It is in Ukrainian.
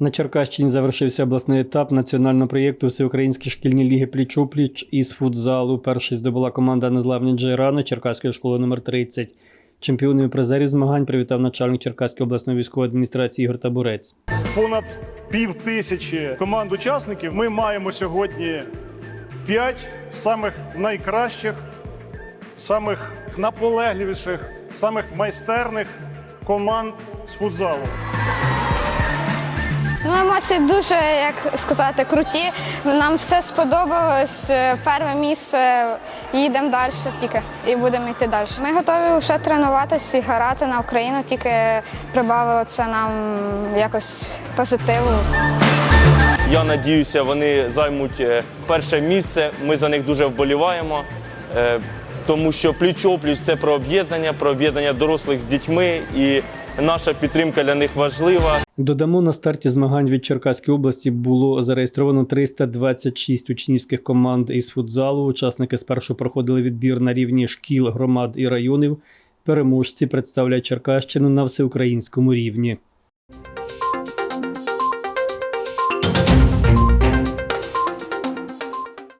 На Черкащині завершився обласний етап національного проєкту Всеукраїнські шкільні ліги пліч-опліч із футзалу. Перший здобула команда Незламні Джейрани Черкаської школи номер 30 Чемпіонів призерів змагань привітав начальник Черкаської обласної військової адміністрації Ігор Табурець. З понад пів тисячі команд учасників ми маємо сьогодні п'ять самих найкращих, самих наполегливіших, самих майстерних команд з футзалу. Емоції дуже, як сказати, круті. Нам все сподобалось. Е, Перше місце їдемо далі тільки і будемо йти далі. Ми готові ще тренуватися і грати на Україну, тільки прибавило це нам якось позитиву. Я надіюся, вони займуть е, перше місце. Ми за них дуже вболіваємо, е, тому що пліч-опліч це про об'єднання, про об'єднання дорослих з дітьми, і наша підтримка для них важлива. Додамо на старті змагань від Черкаської області було зареєстровано 326 учнівських команд із футзалу. Учасники спершу проходили відбір на рівні шкіл, громад і районів. Переможці представляють Черкащину на всеукраїнському рівні.